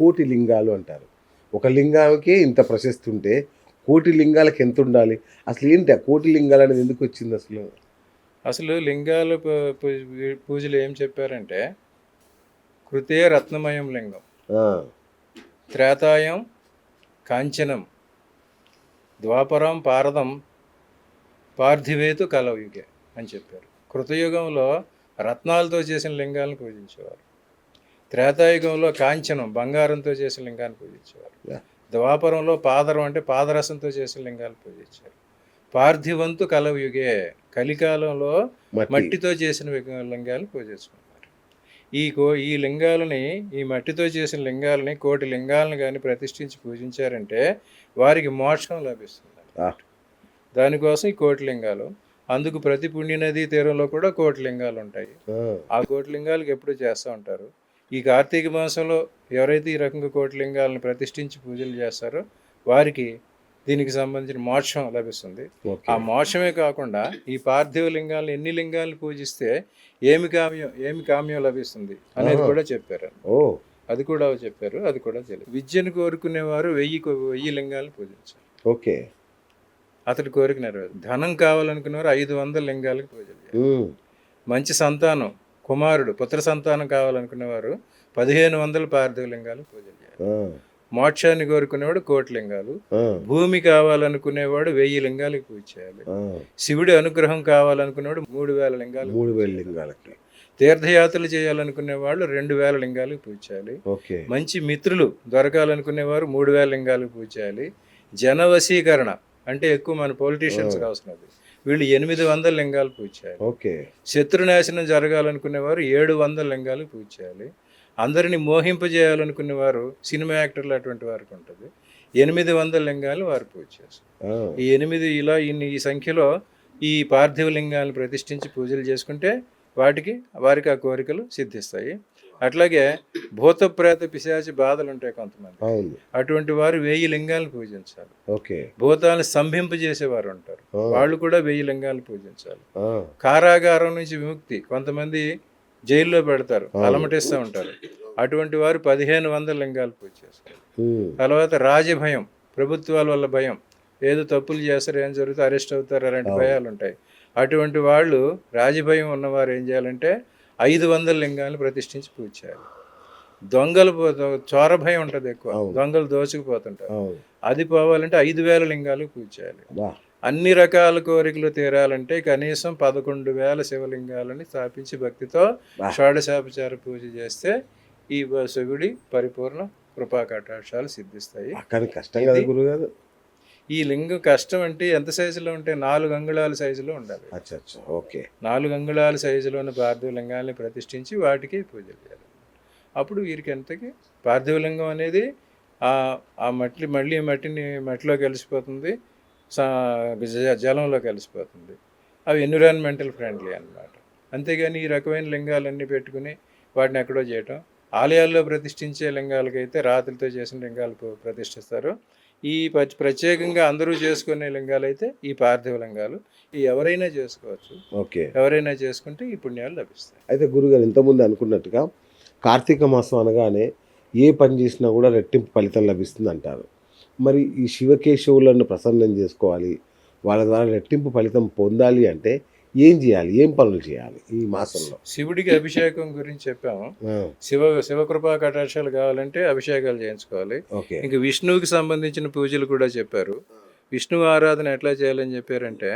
కోటి లింగాలు అంటారు. ఒక లింగానికి ఇంత ప్రశస్తి ఉంటే కోటి లింగాలకు ఎంత ఉండాలి? అసలు ఏంటి ఆ కోటి లింగాలు అనేది ఎందుకు వచ్చింది అసలు? అసలు లింగాలు పూజలు ఏం చెప్పారంటే కృతే రత్నమయం లింగం. త్రేతాయం కాంచనం. ద్వాపరం పారదం పార్థివేతు కలయుగే అని చెప్పారు. కృతయుగంలో రత్నాలతో చేసిన లింగాలను పూజించేవారు. త్రేతాయుగంలో కాంచనం బంగారంతో చేసిన లింగాన్ని పూజించేవారు. ద్వాపరంలో పాదరం అంటే పాదరసంతో చేసిన లింగాలు పూజించారు పార్థివంతు కలయుగే కలికాలంలో మట్టి. మట్టితో చేసిన లింగాలు పూజించుకుంటారు ఈ కో ఈ లింగాలని ఈ మట్టితో చేసిన లింగాలని కోటి లింగాలను కానీ ప్రతిష్ఠించి పూజించారంటే వారికి మోక్షం లభిస్తుంది ఆ, దానికోసం ఈ కోటి లింగాలు. అందుకు ప్రతి పుణ్యనది తీరంలో కూడా కోటి లింగాలు ఉంటాయి ఆ, ఆ కోటి లింగాలకు ఎప్పుడు చేస్తూ ఉంటారు? ఈ కార్తీక మాసంలో ఎవరైతే ఈ రకంగా కోటి లింగాలను ప్రతిష్ఠించి పూజలు చేస్తారో వారికి దీనికి సంబంధించిన మోక్షం లభిస్తుంది. ఆ మోక్షమే కాకుండా ఈ పార్థివ లింగాలను ఎన్ని లింగాలను పూజిస్తే ఏమి కామ్యం ఏమి కామ్యం లభిస్తుంది అనేది. కూడా చెప్పారు. ఓ. అది కూడా చెప్పారు అది కూడా తెలియదు. విద్యను కోరుకునేవారు వెయ్యి వెయ్యి లింగాలను పూజించారు. ఓకే. అతడి కోరిక నెరవేరు. ధనం కావాలనుకునేవారు ఐదు వందల లింగాలకు పూజలు మంచి సంతానం కుమారుడు పుత్ర సంతానం కావాలనుకునేవారు పదిహేను వందల పార్థివ లింగాలు పూజలు చేయాలి. ఆ, మోక్షాన్ని కోరుకునేవాడు కోటి లింగాలు. భూమి కావాలనుకునేవాడు వెయ్యి లింగాలకు పూజ చేయాలి. శివుడి అనుగ్రహం కావాలనుకునేవాడు మూడు వేల లింగాలు మూడు వేల లింగాలకి. తీర్థయాత్రలు చేయాలనుకునే వాళ్ళు రెండు వేల లింగాలకు పూజ చేయాలి. మంచి మిత్రులు దొరకాలనుకునేవారు మూడు వేల లింగాలకు పూజ చేయాలి. జనవశీకరణ అంటే ఎక్కువ మన పొలిటీషియన్స్కి అవసరం అది వీళ్ళు ఎనిమిది వందల లింగాలు పూజ చేయాలి. ఓకే. శత్రునాశనం జరగాలనుకునేవారు ఏడు వందల లింగాలు పూజ చేయాలి. అందరిని మోహింపజేయాలనుకునేవారు సినిమా యాక్టర్లు అటువంటి వారికి ఉంటుంది. ఎనిమిది వందల లింగాలు వారు పూజ చేస్తారు. ఈ ఎనిమిది ఇలా ఇన్ని ఈ సంఖ్యలో ఈ పార్థివ లింగాలను ప్రతిష్ఠించి పూజలు చేసుకుంటే వాటికి వారికి ఆ కోరికలు సిద్ధిస్తాయి. అట్లాగే భూత ప్రేత పిశాచి బాధలు ఉంటాయి కొంతమంది అటువంటి వారు వెయ్యి లింగాలను పూజించాలి. ఓకే. భూతాలను స్తంభింపజేసేవారు ఉంటారు. వాళ్ళు కూడా వెయ్యి లింగాలు పూజించాలి. కారాగారం నుంచి విముక్తి కొంతమంది జైల్లో పెడతారు. అలమటిస్తూ ఉంటారు. అటువంటి వారు పదిహేను వందల లింగాలు పూజ చేస్తారు తర్వాత రాజభయం ప్రభుత్వాల వల్ల భయం. ఏదో తప్పులు చేస్తారు ఏం జరుగుతుంది అరెస్ట్ అవుతారు అలాంటి. భయాలు ఉంటాయి అటువంటి వాళ్ళు రాజభయం ఉన్నవారు ఏం చేయాలంటే ఐదు వందల లింగాలను ప్రతిష్ఠించి పూజ చేయాలి. దొంగలు పో- చోర భయం ఉంటుంది ఎక్కువ. దొంగలు దోచుకుపోతుంటారు అది పోవాలంటే ఐదు వేల లింగాలు పూజ చేయాలి. అన్ని రకాల కోరికలు తీరాలంటే కనీసం పదకొండు వేల శివలింగాలని స్థాపించి భక్తితో. షోడశాపచార పూజ చేస్తే ఈ శివుడి పరిపూర్ణ కృపా కటాక్షాలు సిద్ధిస్తాయి కష్టం కదా ఈ లింగం కష్టం అంటే ఎంత సైజులో ఉంటే నాలుగు అంగుళాల సైజులో ఉండాలి. అచ్చా అచ్చా ఓకే. నాలుగు అంగుళాల సైజులో ఉన్న పార్థివ లింగాల్ని ప్రతిష్ఠించి వాటికి పూజ చేయాలి. అప్పుడు వీరికి ఎంతకి? పార్థివ లింగం అనేది ఆ మట్టి మళ్ళీ మట్టిని మట్టిలో కలిసిపోతుంది జలంలో కలిసిపోతుంది. అవి ఎన్విరాన్మెంటల్ ఫ్రెండ్లీ అన్నమాట. అంతేగాని ఈ రకమైన లింగాలన్నీ పెట్టుకుని వాటిని ఎక్కడో చేయటం. ఆలయాల్లో ప్రతిష్ఠించే లింగాలకైతే రాత్రితో చేసిన లింగాలు ప్ర- ప్రతిష్ఠిస్తారు. ఈ ప్రత్యేకంగా అందరూ చేసుకునే లింగాలు అయితే ఈ పార్థివ లింగాలు. ఈ ఎవరైనా చేసుకోవచ్చు. ఓకే. ఎవరైనా చేసుకుంటే ఈ పుణ్యాలు లభిస్తాయి. అయితే గురుగారు ఇంతకుముందు అనుకున్నట్టుగా కార్తీక మాసం అనగానే ఏ పని చేసినా కూడా రెట్టింపు ఫలితం లభిస్తుంది అంటారు. మరి ఈ శివకేశవులను ప్రసన్నం చేసుకోవాలి. వాళ్ళ ద్వారా రెట్టింపు ఫలితం పొందాలి అంటే ఏం చేయాలి? ఏం పనులు చేయాలి ఈ మాసంలో? శివుడికి అభిషేకం గురించి చెప్పాము. శివ శివకృపా కటాక్షాలు కావాలంటే అభిషేకాలు చేయించుకోవాలి. ఇంక విష్ణువుకి సంబంధించిన పూజలు కూడా చెప్పారు. విష్ణువు ఆరాధన ఎట్లా చేయాలని చెప్పారంటే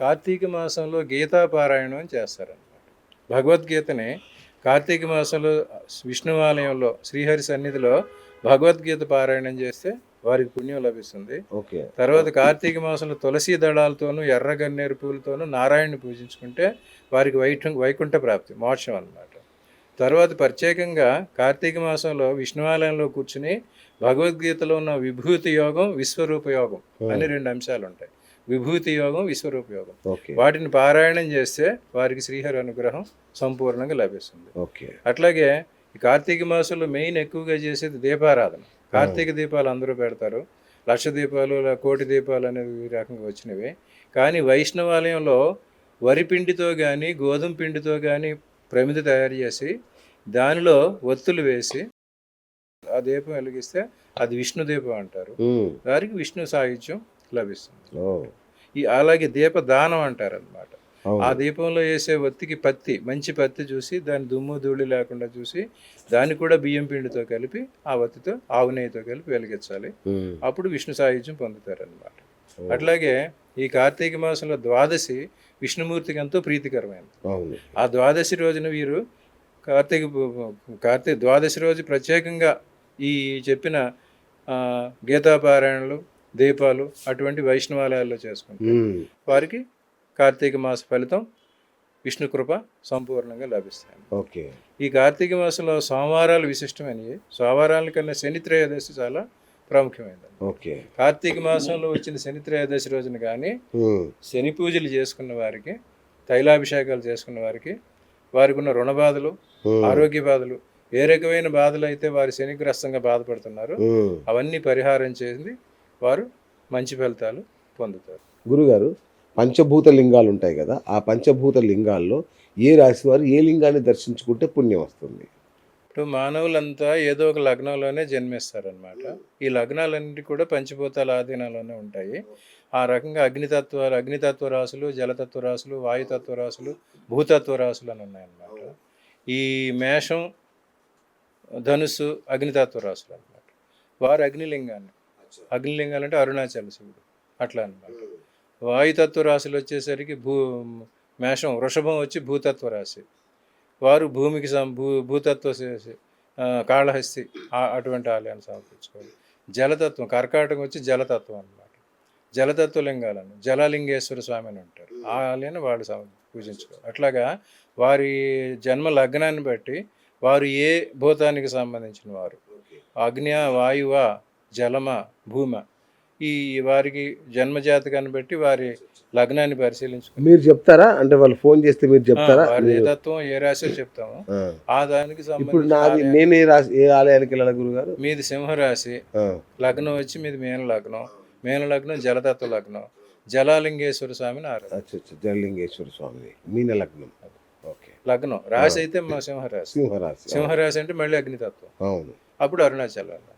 కార్తీక మాసంలో గీతా పారాయణం అని చేస్తారనమాట భగవద్గీతని కార్తీక మాసంలో విష్ణు ఆలయంలో శ్రీహరి సన్నిధిలో భగవద్గీత పారాయణం చేస్తే వారికి పుణ్యం లభిస్తుంది. ఓకే. తర్వాత కార్తీక మాసంలో తులసి దళాలతోనూ ఎర్ర గన్నేరు పూలతోనూ నారాయణని పూజించుకుంటే వారికి వైఠం వైకుంఠ ప్రాప్తి మోక్షం అన్నమాట. తర్వాత ప్రత్యేకంగా కార్తీక మాసంలో విష్ణువాలయంలో కూర్చుని భగవద్గీతలో ఉన్న విభూతి యోగం విశ్వరూప యోగం అని రెండు అంశాలు ఉంటాయి విభూతి యోగం విశ్వరూప యోగం. వాటిని పారాయణం చేస్తే వారికి శ్రీహరి అనుగ్రహం సంపూర్ణంగా లభిస్తుంది. ఓకే. అట్లాగే ఈ కార్తీక మాసంలో మెయిన్ ఎక్కువగా చేసేది దీపారాధన. కార్తీక దీపాలు అందరూ పెడతారు. లక్ష దీపాలు కోటి దీపాలు అనేవి ఈ రకంగా వచ్చినవి. కానీ వైష్ణవాలయంలో వరి పిండితో కానీ గోధుమ పిండితో కానీ ప్రమిద తయారు చేసి దానిలో ఒత్తులు వేసి ఆ దీపం వెలిగిస్తే అది విష్ణు దీపం అంటారు. వారికి విష్ణు సాహిత్యం లభిస్తుంది. ఈ అలాగే దీప దానం అంటారు అనమాట ఆ దీపంలో వేసే ఒత్తికి పత్తి మంచి పత్తి చూసి దాని దుమ్ము ధూళి లేకుండా చూసి దాన్ని కూడా బియ్యం పిండితో కలిపి ఆ ఒత్తితో ఆవు నెయ్యితో కలిపి వెలిగించాలి. అప్పుడు విష్ణు సాహిత్యం పొందుతారనమాట. అట్లాగే ఈ కార్తీక మాసంలో ద్వాదశి విష్ణుమూర్తికి ఎంతో ప్రీతికరమైనది ఆ ద్వాదశి రోజున వీరు కార్తీక కార్తీక ద్వాదశి రోజు ప్రత్యేకంగా ఈ చెప్పిన ఆ, గీతాపారాయణలు దీపాలు అటువంటి వైష్ణవాలయాల్లో చేసుకుంటారు. వారికి కార్తీక మాస ఫలితం విష్ణు కృప సంపూర్ణంగా లభిస్తాయి ఓకే ఈ కార్తీక మాసంలో సోమవారాలు విశిష్టమైనవి సోమవారాల కన్నా శని త్రయోదశి చాలా ప్రాముఖ్యమైనది ఓకే కార్తీక మాసంలో వచ్చిన శని త్రయోదశి రోజున కానీ. శని పూజలు చేసుకున్న వారికి తైలాభిషేకాలు చేసుకున్న వారికి వారికి ఉన్న రుణ బాధలు. ఆరోగ్య బాధలు ఏ రకమైన బాధలు అయితే వారు శనిగ్రస్తంగా బాధపడుతున్నారు. అవన్నీ పరిహారం చేసి వారు మంచి ఫలితాలు పొందుతారు గురుగారు పంచభూత లింగాలు ఉంటాయి కదా ఆ పంచభూత లింగాల్లో ఏ రాశి వారు ఏ లింగాన్ని దర్శించుకుంటే పుణ్యం వస్తుంది? ఇప్పుడు మానవులంతా ఏదో ఒక లగ్నంలోనే జన్మిస్తారనమాట ఈ లగ్నాలన్నిటి కూడా పంచభూతాల ఆధీనంలోనే ఉంటాయి. ఆ రకంగా అగ్నితత్వాలు అగ్నితత్వ రాశులు జలతత్వ రాశులు వాయుతత్వ రాశులు భూతత్వ రాశులు అని ఉన్నాయన్నమాట. ఈ మేషం ధనుస్సు అగ్నితత్వ రాశులు అనమాట వారు అగ్నిలింగాన్ని అగ్నిలింగాలు అంటే అరుణాచల శివుడు. అట్లా అనమాట వాయుతత్వ రాశులు వచ్చేసరికి భూ మేషం వృషభం వచ్చి భూతత్వ రాశి. వారు భూమికి సం భూ భూతత్వ కాళహస్తి అటువంటి ఆలయాన్ని సమర్పించుకోవాలి జలతత్వం కర్కాటకం వచ్చి జలతత్వం అన్నమాట. జలతత్వ లింగాలను జలలింగేశ్వర స్వామి అని ఉంటారు. ఆ ఆలయాన్ని వాళ్ళు పూజించుకోవాలి. అట్లాగా వారి జన్మ లగ్నాన్ని బట్టి వారు ఏ భూతానికి సంబంధించిన వారు? అగ్ని వాయువ జలమ భూమ? ఈ వారికి జన్మజాతకాన్ని బట్టి వారి లగ్నాన్ని పరిశీలించుకుని మీరు చెప్తారా? అంటే వాళ్ళు ఫోన్ చేస్తే మీరు చెప్తారా? తత్వం ఏ రాశి చెప్తాము. ఆ. దానికి ఇప్పుడు సంబంధించి నాది నేను ఏ రాశి ఏ ఆలయానికి వెళ్ళాలి గురుగారు? మీది సింహరాశి. లగ్నం వచ్చి మీది మేన లగ్నం మేన లగ్నం. జలతత్వ లగ్నం జలాలింగేశ్వర స్వామిని ఆరాధన జలలింగేశ్వర స్వామి మీన లగ్నం. ఓకే. లగ్నం. రాశి అయితే మా సింహరాశి. సింహరాశి. సింహరాశి అంటే మళ్ళీ అగ్నితత్వం. అవును. అప్పుడు అరుణాచలం.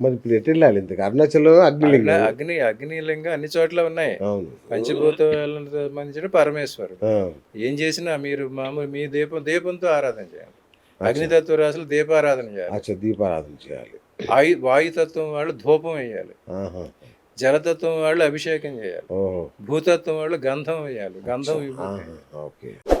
మరి ఇప్పుడు ఎటు వెళ్ళాలి ఇంతకు. అరుణాచలం అగ్నిలింగం. అగ్ని- అగ్ని అగ్నిలింగం అన్ని చోట్ల ఉన్నాయి. అవును. పంచభూతాలకు సంబంధించిన పరమేశ్వరుడు. ఏం చేసినా మీరు మామూలు మీ దీపం దీపంతో ఆరాధన చేయాలి. అగ్నితత్వ రాశులు దీపారాధన చేయాలి. అచ్చా దీపారాధన చేయాలి. వాయు వాయుతత్వం వాళ్ళు ధూపం వేయాలి. జలతత్వం వాళ్ళు అభిషేకం చేయాలి. భూతత్వం వాళ్ళు గంధం వేయాలి. గంధం. ఓకే.